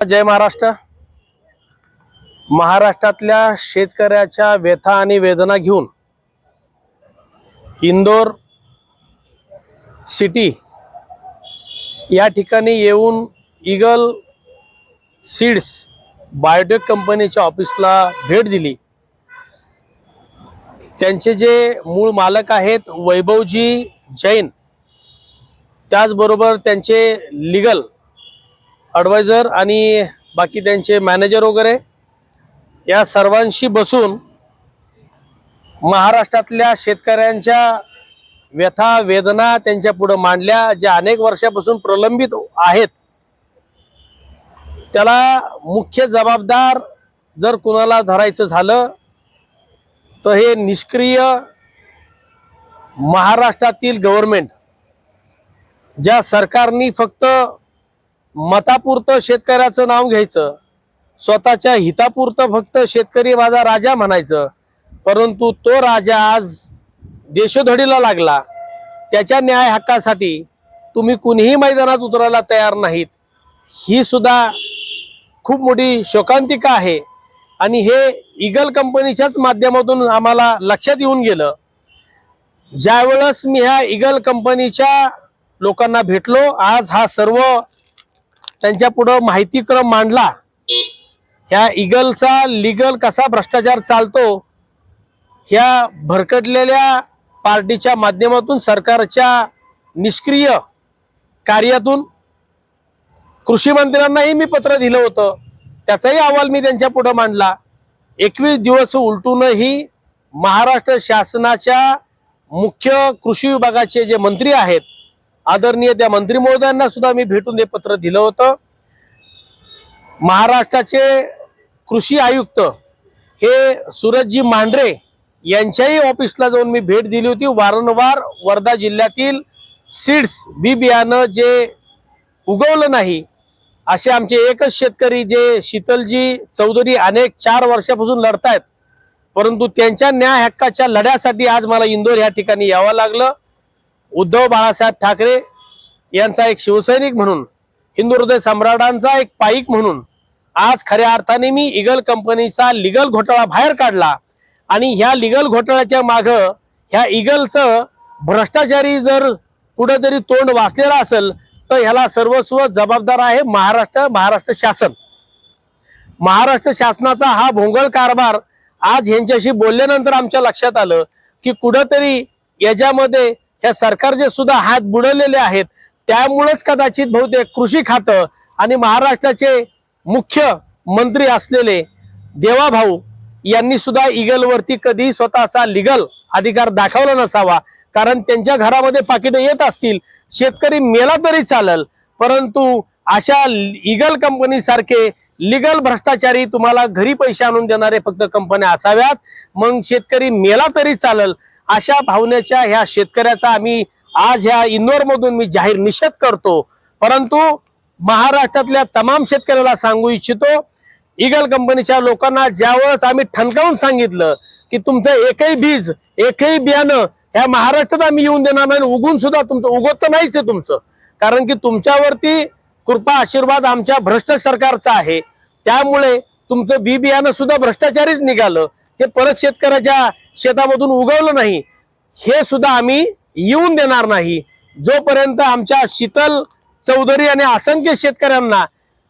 जय महाराष्ट्र. महाराष्ट्रातल्या शेतकऱ्याच्या व्यथा आणि वेदना घेऊन इंदोर सिटी या ठिकाणी येऊन इगल सीड्स बायोटेक कंपनीच्या ऑफिसला भेट दिली. त्यांचे जे मूळ मालक आहेत वैभवजी जैन त्याचबरोबर त्यांचे लिगल ॲडवायझर आणि बाकी त्यांचे मॅनेजर वगैरे या सर्वांशी बसून महाराष्ट्रातल्या शेतकऱ्यांच्या व्यथा वेदना त्यांच्या पुढं मांडल्या ज्या अनेक वर्षापासून प्रलंबित आहेत. त्याला मुख्य जबाबदार जर कुणाला धरायचं झालं तर हे निष्क्रिय महाराष्ट्रातील गव्हर्मेंट ज्या सरकारनी फक्त मतापुरतं शेतकऱ्याचं नाव घ्यायचं. स्वतःच्या हितापुरतं फक्त शेतकरी माझा राजा म्हणायचं. परंतु तो राजा आज देशोधडीला लागला. त्याच्या न्याय हक्कासाठी तुम्ही कुणीही मैदानात उतरायला तयार नाहीत. ही सुद्धा खूप मोठी शोकांतिका आहे. आणि हे इगल कंपनीच्याच माध्यमातून आम्हाला लक्षात येऊन गेलं. ज्यावेळेस मी ह्या इगल कंपनीच्या लोकांना भेटलो आज हा सर्व त्यांच्या पुढं माहितीक्रम मांडला. ह्या इगलचा लिगल कसा भ्रष्टाचार चालतो ह्या भरकटलेल्या पार्टीच्या माध्यमातून सरकारच्या निष्क्रिय कार्यातून कृषी मंत्र्यांनाही मी पत्र दिलं होतं. त्याचाही अहवाल मी त्यांच्या पुढं मांडला. एकवीस दिवस उलटूनही महाराष्ट्र शासनाच्या मुख्य कृषी विभागाचे जे मंत्री आहेत आदरणीय त्या मंत्री महोदयांना सुद्धा मी भेटून हे पत्र दिलं होतं. महाराष्ट्राचे कृषी आयुक्त हे सूरजजी मांढरे यांच्याही ऑफिसला जाऊन मी भेट दिली होती. वारंवार वर्धा जिल्ह्यातील सीड्स बी बियाणं जे उगवलं नाही असे आमचे एकच शेतकरी जे शीतलजी चौधरी अनेक चार वर्षापासून लढतायत परंतु त्यांच्या न्याय हक्काच्या लढ्यासाठी आज मला इंदोर या ठिकाणी यावं लागलं. उद्धव बाळासाहेब ठाकरे यांचा एक शिवसैनिक म्हणून हिंदू हृदय सम्राटांचा एक पाईक म्हणून आज खऱ्या अर्थाने मी इगल कंपनीचा लिगल घोटाळा बाहेर काढला आणि ह्या लिगल घोटाळ्याच्या माग ह्या इगलचं भ्रष्टाचारी जर कुठेतरी तोंड वाचलेलं असेल तर ह्याला सर्वस्व जबाबदार आहे महाराष्ट्र महाराष्ट्र शासन. महाराष्ट्र शासनाचा हा भोंगळ कारभार आज ह्यांच्याशी बोलल्यानंतर आमच्या लक्षात आलं की कुठंतरी याच्यामध्ये ह्या सरकारचे सुद्धा हात बुडवलेले आहेत त्यामुळेच कदाचित बहुतेक कृषी खातं आणि महाराष्ट्राचे मुख्य मंत्री असलेले देवाभाऊ यांनी सुद्धा इगलवरती कधी स्वतःचा लिगल अधिकार दाखवला नसावा. कारण त्यांच्या घरामध्ये पाकिटं येत असतील शेतकरी मेला तरी चालल. परंतु अशा इगल कंपनी सारखे लिगल भ्रष्टाचारी तुम्हाला घरी पैसे आणून देणारे फक्त कंपन्या असाव्यात. मग शेतकरी मेला तरी चालल. अशा भावनेच्या ह्या शेतकऱ्याचा आम्ही आज ह्या इंदोर मधून मी जाहीर निषेध करतो. परंतु महाराष्ट्रातल्या तमाम शेतकऱ्याला सांगू इच्छितो इगल कंपनीच्या लोकांना ज्यावेळेस आम्ही ठणकावून सांगितलं की तुमचं एकही बीज एकही बियाणं ह्या महाराष्ट्रात आम्ही येऊन देणार नाही उगून सुद्धा तुमचं उगवत तर नाहीच आहे तुमचं. कारण की तुमच्यावरती कृपा आशीर्वाद आमच्या भ्रष्ट सरकारचा आहे. त्यामुळे तुमचं बी बियाणं सुद्धा भ्रष्टाचारीच निघालं. ते परत शेतकऱ्याच्या शेतामधून उगवलं नाही हे सुद्धा आम्ही येऊन देणार नाही. जोपर्यंत आमच्या शीतल चौधरी आणि असंख्य शेतकऱ्यांना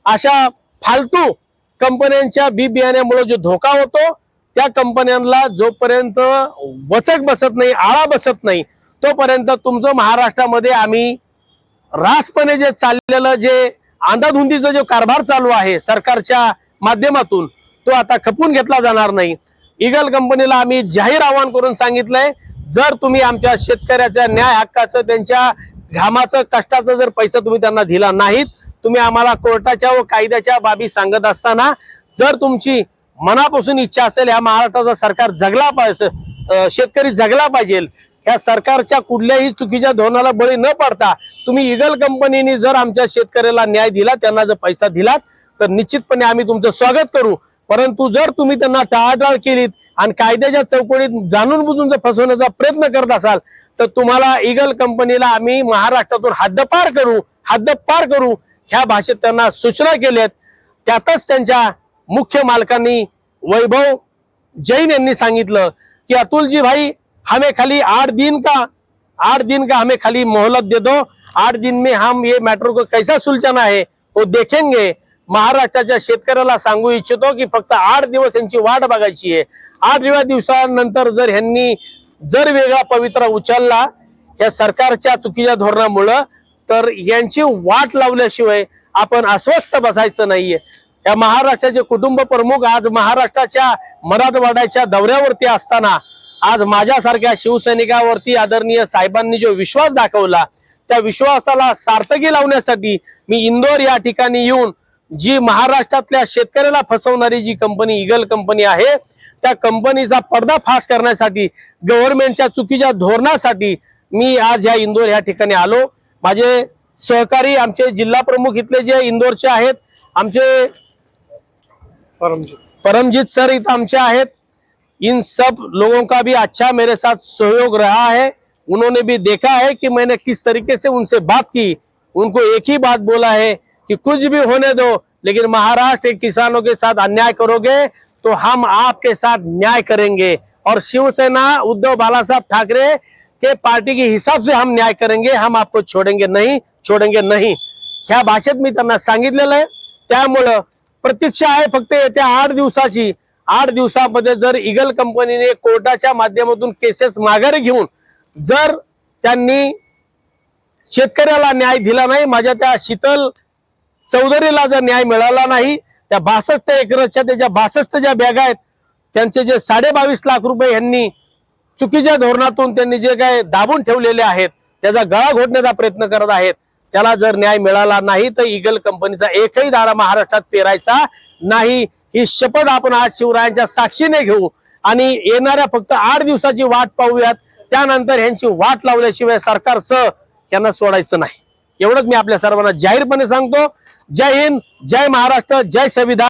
अशा फालतू कंपन्यांच्या बी बियाण्यामुळे जो धोका होतो त्या कंपन्यांना जोपर्यंत वचक बसत नाही आळा बसत नाही तोपर्यंत तुमचं महाराष्ट्रामध्ये आम्ही रासपणे जे चाललेलं जे आंधाधुंदीचा जो कारभार चालू आहे सरकारच्या माध्यमातून तो आता खपून घेतला जाणार नाही. इगल कंपनीला आम्ही जाहीर आवाहन करून सांगितलंय. जर तुम्ही आमच्या शेतकऱ्याच्या न्याय हक्काचं त्यांच्या घामाचं कष्टाचं जर पैसा तुम्ही त्यांना दिला नाहीत तुम्ही आम्हाला कोर्टाच्या व कायद्याच्या बाबी सांगत असताना जर तुमची मनापासून इच्छा असेल ह्या महाराष्ट्राचा सरकार जगला पाहिजे शेतकरी जगला पाहिजे ह्या सरकारच्या कुठल्याही चुकीच्या धोरणाला बळी न पडता तुम्ही इगल कंपनीने जर आमच्या शेतकऱ्याला न्याय दिला त्यांना जर पैसा दिलात तर निश्चितपणे आम्ही तुमचं स्वागत करू. परंतु जर तुम्ही त्यांना टाळाटाळ केलीत आणि कायद्याच्या चौकटीत जाणून बुजून जर फसवण्याचा प्रयत्न करत असाल तर तुम्हाला इगल कंपनीला आम्ही महाराष्ट्रातून हद्दपार करू हद्दपार करू ह्या भाषेत त्यांना सूचना केल्यात. त्यातच त्यांच्या मुख्य मालकांनी वैभव जैन यांनी सांगितलं की अतुलजी भाई हमें खाली आठ दिन का आठ दिन का हमें खाली मोहलत दे दो आठ दिन में हम ये मैटर को कैसा सुलझाना है वो देखेंगे। महाराष्ट्राच्या शेतकऱ्याला सांगू इच्छितो की फक्त आठ दिवस यांची वाट बघायची आहे. आठ दिवसानंतर जर ह्यांनी जर वेगळा पवित्रा उचलला या सरकारच्या चुकीच्या धोरणामुळं तर यांची वाट लावल्याशिवाय आपण अस्वस्थ बसायचं नाहीये. या महाराष्ट्राचे कुटुंब प्रमुख आज महाराष्ट्राच्या मराठवाड्याच्या दौऱ्यावरती असताना आज माझ्यासारख्या शिवसैनिकावरती आदरणीय साहेबांनी जो विश्वास दाखवला त्या विश्वासाला सार्थकी लावण्यासाठी मी इंदोर या ठिकाणी येऊन जी महाराष्ट्रातल्या शेतकऱ्याला फसवणारी जी कंपनी इगल कंपनी आहे त्या कंपनीचा पर्दाफाश करण्यासाठी गव्हर्नमेंटच्या चुकीच्या धोरणासाठी मी आज या इंदोर या ठिकाणी आलो. माझे सहकारी आमचे जिल्हा प्रमुख इथले जे इंदोरचे आहेत आमचे परमजीत सर इथं आमचे आहेत. इन सब लोगों का भी अच्छा मेरे साथ सहयोग रहा है. उन्होंने भी देखा है कि मैंने किस तरीके से उनसे बात की. उनको एक ही बात बोला है कि कुछ भी होने दो लेकिन महाराष्ट्र के किसानों के साथ अन्याय करोगे तो हम आपके साथ न्याय करेंगे। और शिवसेना उद्धव बाला साहब ठाकरे के पार्टी के हिसाब से हम न्याय करेंगे हम आपको छोड़ेंगे नहीं छोड़ेंगे नहीं। ह्या भाषेत मी त्यांना सांगितलेलं आहे? त्यामुळं प्रतीक्षा आहे फक्त येत्या आठ दिवसाची. आठ दिवसामध्ये जर इगल कंपनीने कोर्टाच्या माध्यमातून केसेस माघारी घेऊन जर त्यांनी शेतकऱ्याला न्याय दिला नाही माझ्या त्या शीतल चौधरीला जर न्याय मिळाला नाही त्या बासष्ट एकरच्या त्याच्या बासष्ट ज्या बॅगा आहेत त्यांचे जे साडेबावीस लाख रुपये यांनी चुकीच्या धोरणातून त्यांनी जे काय दाबून ठेवलेले आहेत त्याचा गळा घोटण्याचा प्रयत्न करत आहेत त्याला जर न्याय मिळाला नाही तर इगल कंपनीचा एकही दारा महाराष्ट्रात पेरायचा नाही. ही शपथ आपण आज शिवरायांच्या साक्षीने घेऊ. आणि येणाऱ्या फक्त आठ दिवसाची वाट पाहूयात. त्यानंतर ह्यांची वाट लावल्याशिवाय सरकारचं यांना सोडायचं नाही. एवढंच मी आपल्या सर्वांना जाहीरपणे सांगतो. जय हिंद जय महाराष्ट्र जय संविधान.